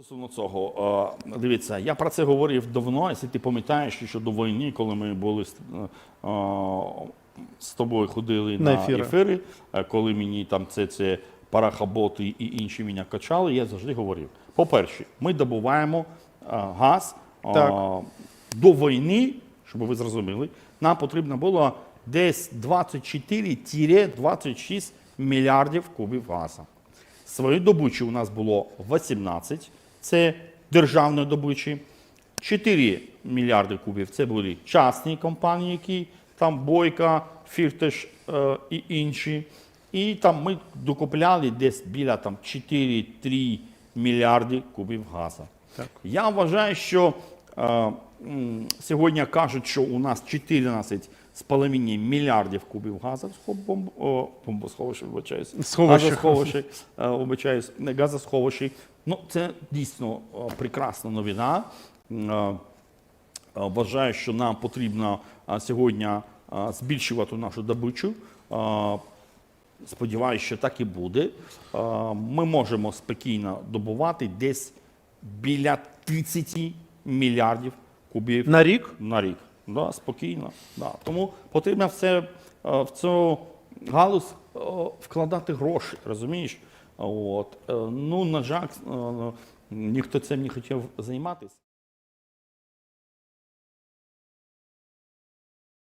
Стосовно цього, дивіться, я про це говорив давно, якщо ти пам'ятаєш, що до війни, коли ми були з, е, тобою ходили На на, ефіри. ефіри, е, коли мені там це, це парахаботи і інші мене качали, я завжди говорив. По-перше, ми добуваємо е, газ Так. до війни, щоб ви зрозуміли, нам потрібно було десь 24-26 мільярдів кубів газу. Своєї добичі у нас було 18, це державної добичі. 4 мільярди кубів це були частні компанії, які там Бойка, Фіртеш е, і інші. І там ми докупляли десь біля там 4-3 мільярди кубів газу. Так. Я вважаю, що е, сьогодні кажуть, що у нас 14 половиною мільярдів кубів газу бомб, о, бомбосховища, вибачаюсь. Сховища. Е, вибачаюсь. Ну, це дійсно е, прекрасна новина. Е, Вважаю, що нам потрібно сьогодні збільшувати нашу добичу. Сподіваюся, що так і буде. Ми можемо спокійно добувати десь біля 30 мільярдів кубів На рік? на рік. Да, спокійно. Да. Тому потрібно все е, в цю галузь е, вкладати гроші, розумієш? От. Е, Ну, на жаль, ніхто цим не хотів займатися.